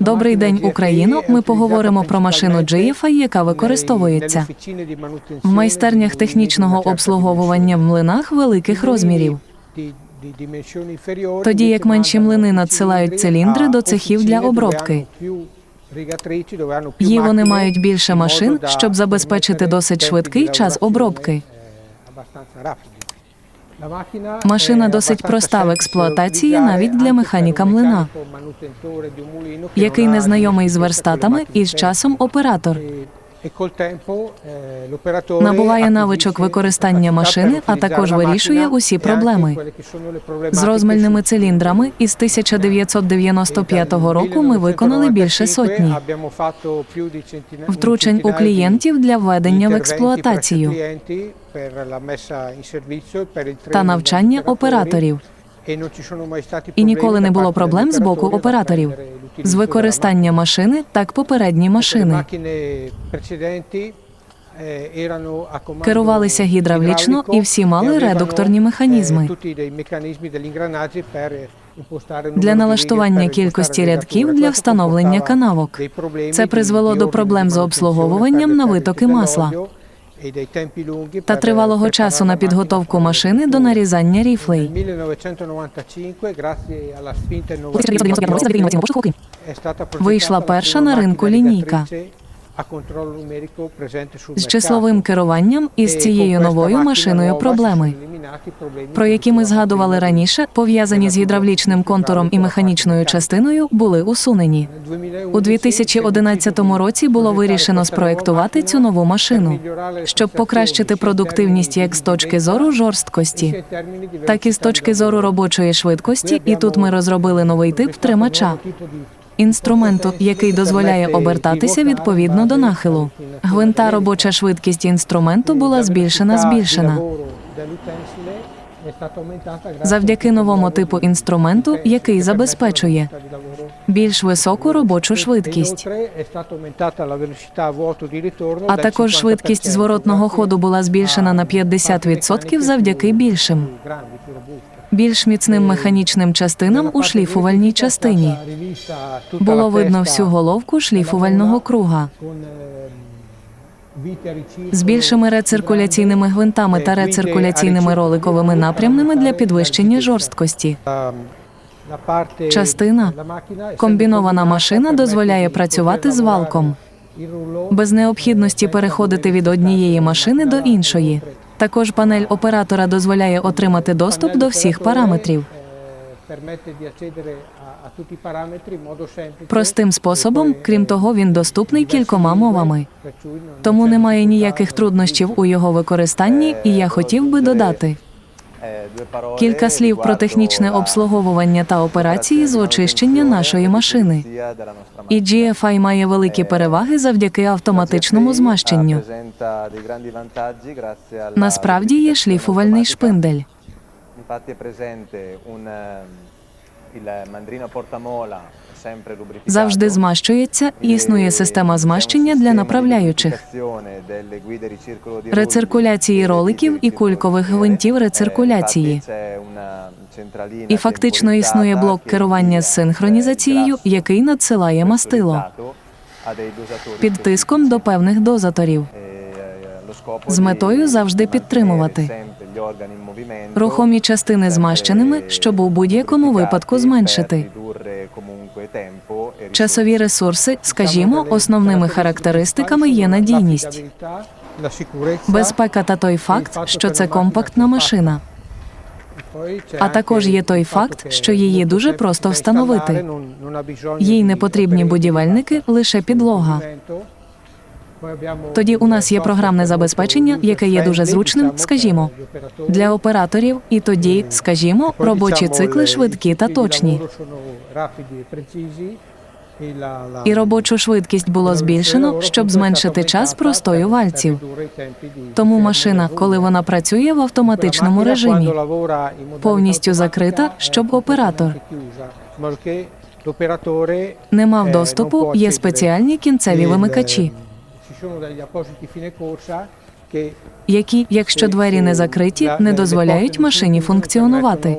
Добрий день, Україно. Ми поговоримо про машину GFI, яка використовується в майстернях технічного обслуговування в млинах великих розмірів. Тоді як менші млини надсилають циліндри до цехів для обробки. Її вони мають більше машин, щоб забезпечити досить швидкий час обробки. Машина досить проста в експлуатації навіть для механіка млина, який не знайомий з верстатами і з часом оператор. Набуває навичок використання машини, а також вирішує усі проблеми. З розмильними циліндрами із 1995 року ми виконали більше сотні втручень у клієнтів для введення в експлуатацію та навчання операторів. І ніколи не було проблем з боку операторів з використання машини, так попередні машини. Керувалися гідравлічно і всі мали редукторні механізми Для налаштування кількості рядків для встановлення канавок. Це призвело до проблем з обслуговуванням на витоки масла та тривалого часу на підготовку машини до нарізання ріфлей. Вийшла перша на ринку лінійка з числовим керуванням і з цією новою машиною проблеми, про які ми згадували раніше, пов'язані з гідравлічним контуром і механічною частиною, були усунені. У 2011 році було вирішено спроектувати цю нову машину, щоб покращити продуктивність як з точки зору жорсткості, так і з точки зору робочої швидкості. І тут ми розробили новий тип тримача. Інструменту, який дозволяє обертатися відповідно до нахилу. Гвинта робоча швидкість інструменту була збільшена збільшена завдяки новому типу інструменту, який забезпечує більш високу робочу швидкість. А також швидкість зворотного ходу була збільшена на 50% завдяки більшим, більш міцним механічним частинам у шліфувальній частині. Було видно всю головку шліфувального круга з більшими рециркуляційними гвинтами та рециркуляційними роликовими напрямними для підвищення жорсткості. Частина комбінована машина дозволяє працювати з валком без необхідності переходити від однієї машини до іншої. Також панель оператора дозволяє отримати доступ до всіх параметрів простим способом. Крім того, він доступний кількома мовами. Тому немає ніяких труднощів у його використанні, і я хотів би додати кілька слів про технічне обслуговування та операції з очищення нашої машини. І GFI має великі переваги завдяки автоматичному змащенню. Насправді є шліфувальний шпиндель. Завжди змащується і існує система змащення для направляючих, рециркуляції роликів і кулькових гвинтів рециркуляції. І фактично існує блок керування з синхронізацією, який надсилає мастило. Під тиском до певних дозаторів. З метою завжди підтримувати. Рухомі частини змащеними, щоб у будь-якому випадку зменшити часові ресурси. Скажімо, основними характеристиками є надійність, безпека та той факт, що це компактна машина. А також є той факт, що її дуже просто встановити. Їй не потрібні будівельники, лише підлога. Тоді у нас є програмне забезпечення, яке є дуже зручним, скажімо, для операторів. І тоді, скажімо, робочі цикли швидкі та точні. І робочу швидкість було збільшено, щоб зменшити час простою вальців. Тому машина, коли вона працює в автоматичному режимі, повністю закрита, щоб оператор не мав доступу, є спеціальні кінцеві вимикачі, які, якщо двері не закриті, не дозволяють машині функціонувати.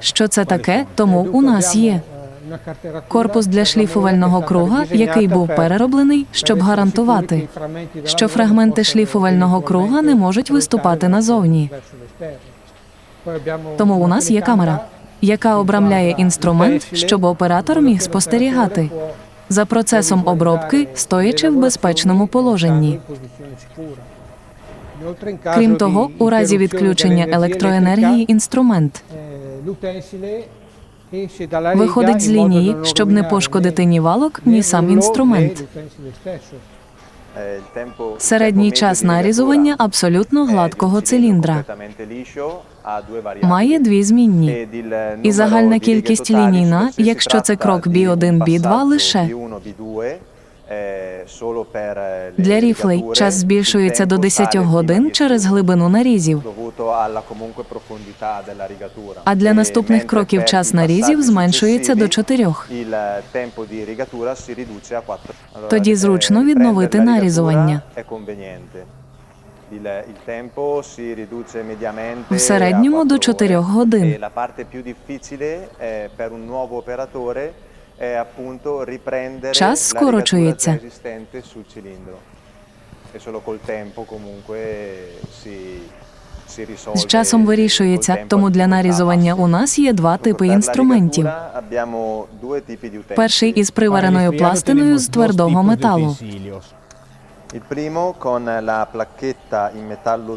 Що це таке? Тому у нас є Корпус для шліфувального круга, який був перероблений, щоб гарантувати, що фрагменти шліфувального круга не можуть виступати назовні. Тому у нас є камера, яка обрамляє інструмент, щоб оператор міг спостерігати за процесом обробки, стоячи в безпечному положенні. Крім того, у разі відключення електроенергії інструмент виходить з лінії, щоб не пошкодити ні валок, ні сам інструмент. Середній час нарізування абсолютно гладкого циліндра має дві змінні. І загальна кількість ліній на, якщо це крок B1, B2 лише. Для ріфлей час збільшується до 10 годин через глибину нарізів. А для наступних кроків час нарізів зменшується до 4. Тоді зручно відновити нарізування. В середньому до 4 годин. Eh, Час скорочується. E solo col tempo comunque si. З часом вирішується, тому для нарізування у нас є два типи інструментів. Перший із привареною пластиною з твердого металу,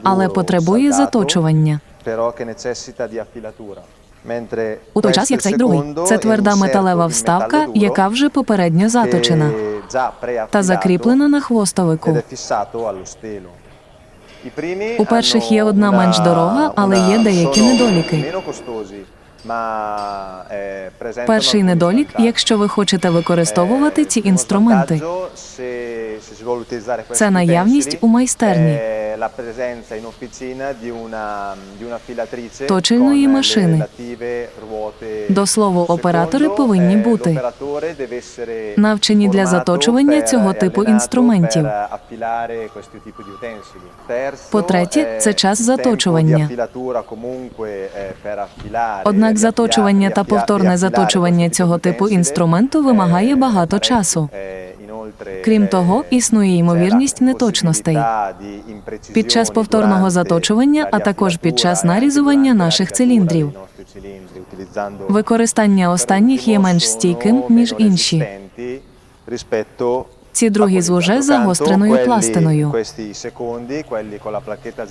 але потребує заточування. У той час, як цей другий, це тверда металева вставка, яка вже попередньо заточена та закріплена на хвостовику. У перших є одна менш дорога, але є деякі недоліки. Перший недолік, якщо ви хочете використовувати ці інструменти, це наявність у майстерні точильної машини. До слова, оператори повинні бути навчені для заточування цього типу інструментів. По-третє, це час заточування. Однак заточування та повторне заточування цього типу інструменту вимагає багато часу. Крім того, існує ймовірність неточностей під час повторного заточування, а також під час нарізування наших циліндрів. Використання останніх є менш стійким, ніж інші. Ці другі з уже загостреною пластиною.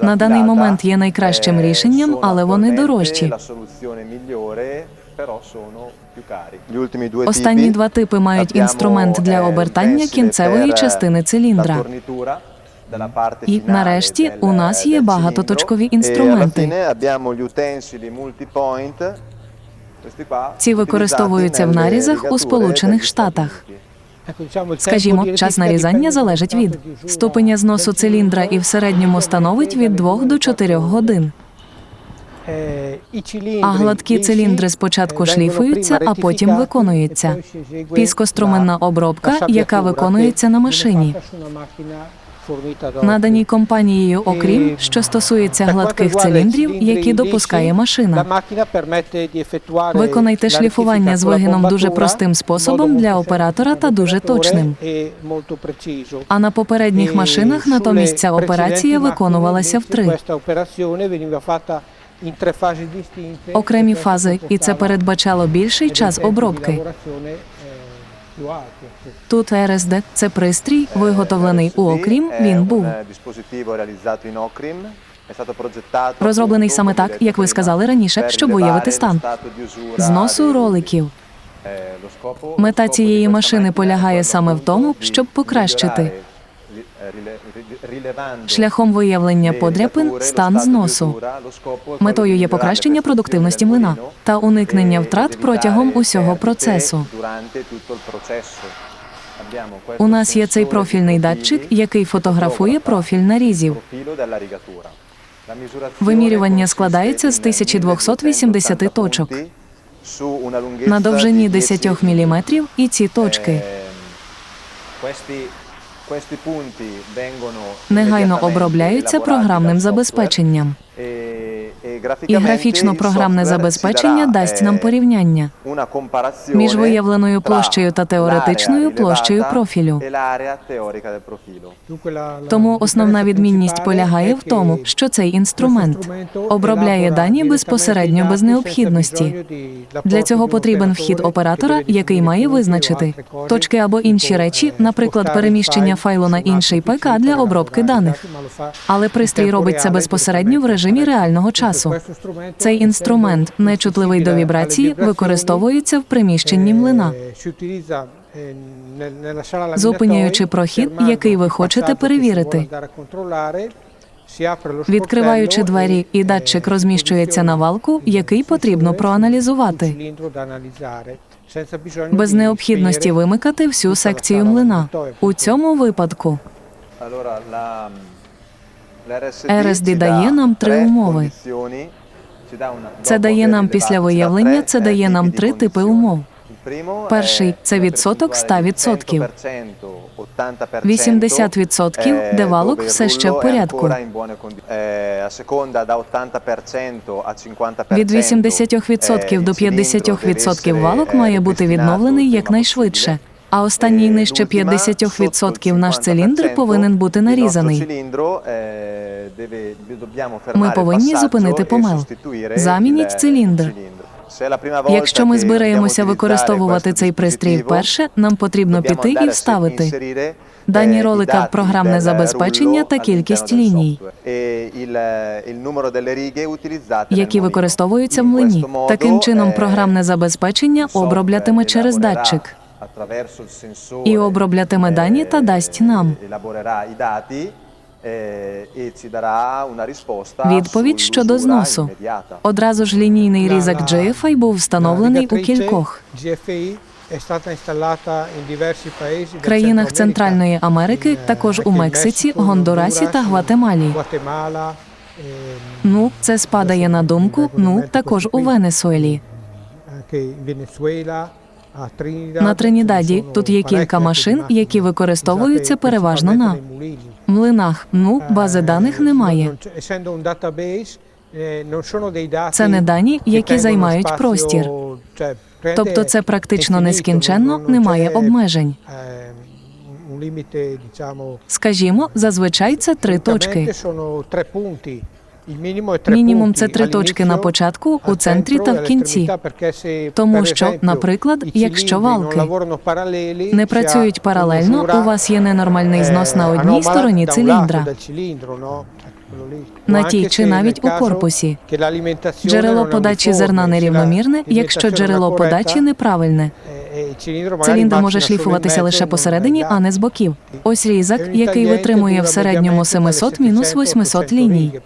На даний момент є найкращим рішенням, але вони дорожчі. Останні два типи мають інструмент для обертання кінцевої частини циліндра. І нарешті у нас є багатоточкові інструменти. Ці використовуються в нарізах у Сполучених Штатах. Скажімо, час нарізання залежить від ступеня зносу циліндра і в середньому становить від 2 до 4 годин. А гладкі циліндри спочатку шліфуються, а потім виконуються. Піскоструменна обробка, яка виконується на машині. Надані компанією, окрім що стосується гладких циліндрів, які допускає машина. Виконайте шліфування з вигином дуже простим способом для оператора та дуже точним. А на попередніх машинах натомість ця операція виконувалася втри. Окремі фази, і це передбачало більший час обробки. Тут РСД – це пристрій, виготовлений у окрім. Він був розроблений саме так, як ви сказали раніше, щоб виявити стан зносу роликів. Мета цієї машини полягає саме в тому, щоб покращити шляхом виявлення подряпин стан зносу. Метою є покращення продуктивності млина та уникнення втрат протягом усього процесу. У нас є цей профільний датчик, який фотографує профіль нарізів. Вимірювання складається з 1280 точок на довжині 10 мм, і ці точки негайно обробляються програмним забезпеченням. E, e І графічно-програмне забезпечення дасть нам eh, порівняння між виявленою площею та теоретичною площею профілю. e. Тому основна відмінність полягає в тому, що цей інструмент обробляє дані безпосередньо без необхідності. Для цього потрібен вхід оператора, який має визначити точки або інші речі, наприклад, переміщення файлу на інший ПК для обробки даних. Але пристрій робить це безпосередньо в режимі реального часу. Цей інструмент, нечутливий до вібрації, використовується в приміщенні млина. зупиняючи прохід, який ви хочете перевірити. Відкриваючи двері, і датчик розміщується на валку, який потрібно проаналізувати. Без необхідності вимикати всю секцію млина. У цьому випадку Ci дає нам три умови. Це дає нам після виявлення, це eh, дає нам три типи умов. Перший це відсоток percentuale 100%. di 100%, 80%, 80%, eh, де валок dove il все ще в порядку. ancora in buone condi- eh, a seconda da 80% a 50%, Від 80% eh, до il cilindro 50% deve валок має eh, бути відновлений якнайшвидше. А останній Е, нижче l'ultima, 50% наш циліндр 50% повинен бути нарізаний. eh, Ми повинні зупинити e sostituire Замініть циліндр. Якщо ми збираємося використовувати цей пристрій вперше, нам потрібно піти і вставити дані eh, ролика в програмне забезпечення та кількість ліній. E які використовуються в млині. Таким чином, eh, програмне забезпечення оброблятиме через датчик і оброблятиме дані та eh, дасть нам dati eh, e відповідь щодо зносу. Одразу ж лінійний різак GFI був встановлений у кількох в країнах Центральної Америки, також у Мексиці, Гондурасі та Гватемалі. Ну, це спадає на думку. Ну, також у Венесуелі. На Тринідаді тут є кілька машин, які використовуються переважно на Млинах. Ну, бази даних немає. Це не дані, які займають простір. Тобто це практично нескінченно, немає обмежень. Скажімо, зазвичай це три точки. Мінімум це три точки на початку, у центрі та в кінці. Тому що, наприклад, якщо валки не працюють паралельно, у вас є ненормальний знос на одній стороні циліндра, на тій чи навіть у корпусі. Джерело подачі зерна нерівномірне, якщо джерело подачі неправильне. Циліндр може шліфуватися лише посередині, а не з боків. Ось різак, який витримує в середньому 700-800 ліній.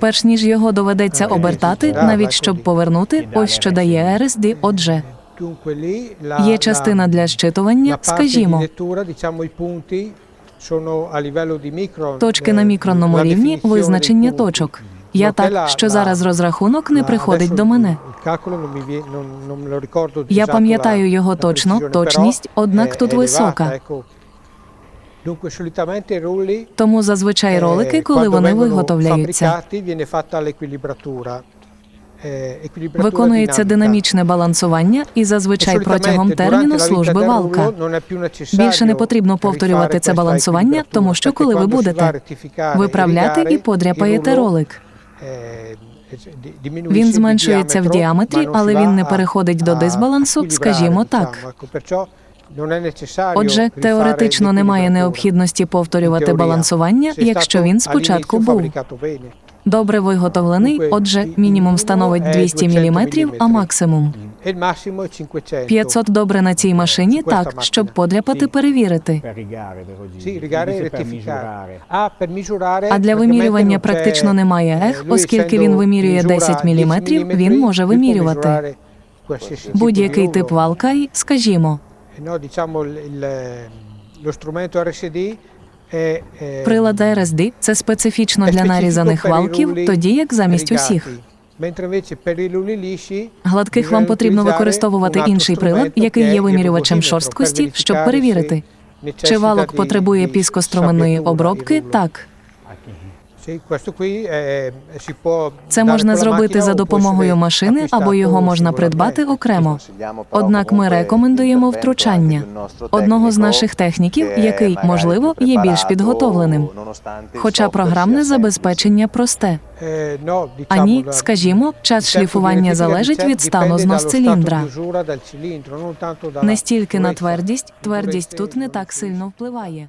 Перш ніж його доведеться обертати, навіть щоб повернути, ось що дає RSD. Отже, є частина для щитування, скажімо, точки на мікронному рівні, визначення точок. Я так, що зараз розрахунок не приходить до мене. Я пам'ятаю його точно, точність, однак тут висока. Тому зазвичай ролики, коли вони виготовляються, виконується динамічне балансування і зазвичай протягом терміну служби валка. Більше не потрібно повторювати це балансування, тому що коли ви будете виправляти і подряпаєте ролик. Він зменшується в діаметрі, але він не переходить до дисбалансу, скажімо так. Отже, теоретично немає необхідності повторювати балансування, якщо він спочатку був добре виготовлений. Отже, мінімум становить 200 мм, а максимум 500 добре на цій машині, так щоб подряпати, перевірити. А для вимірювання практично немає ех, оскільки він вимірює 10 мм, він може вимірювати. будь-який тип валка і, скажімо, прилад RSD – це специфічно для нарізаних валків, тоді як замість усіх. Гладких вам потрібно використовувати інший прилад, який є вимірювачем шорсткості, щоб перевірити, чи валок потребує піскоструменної обробки, так. Це можна зробити за допомогою машини, або його можна придбати окремо. Однак ми рекомендуємо втручання одного з наших техніків, який, можливо, є більш підготовленим. Хоча програмне забезпечення просте. Eh, no, diciamo, А ні, la- скажімо, час шліфування залежить від стану знос циліндра. Не стільки на твердість, твердість тут не так сильно впливає.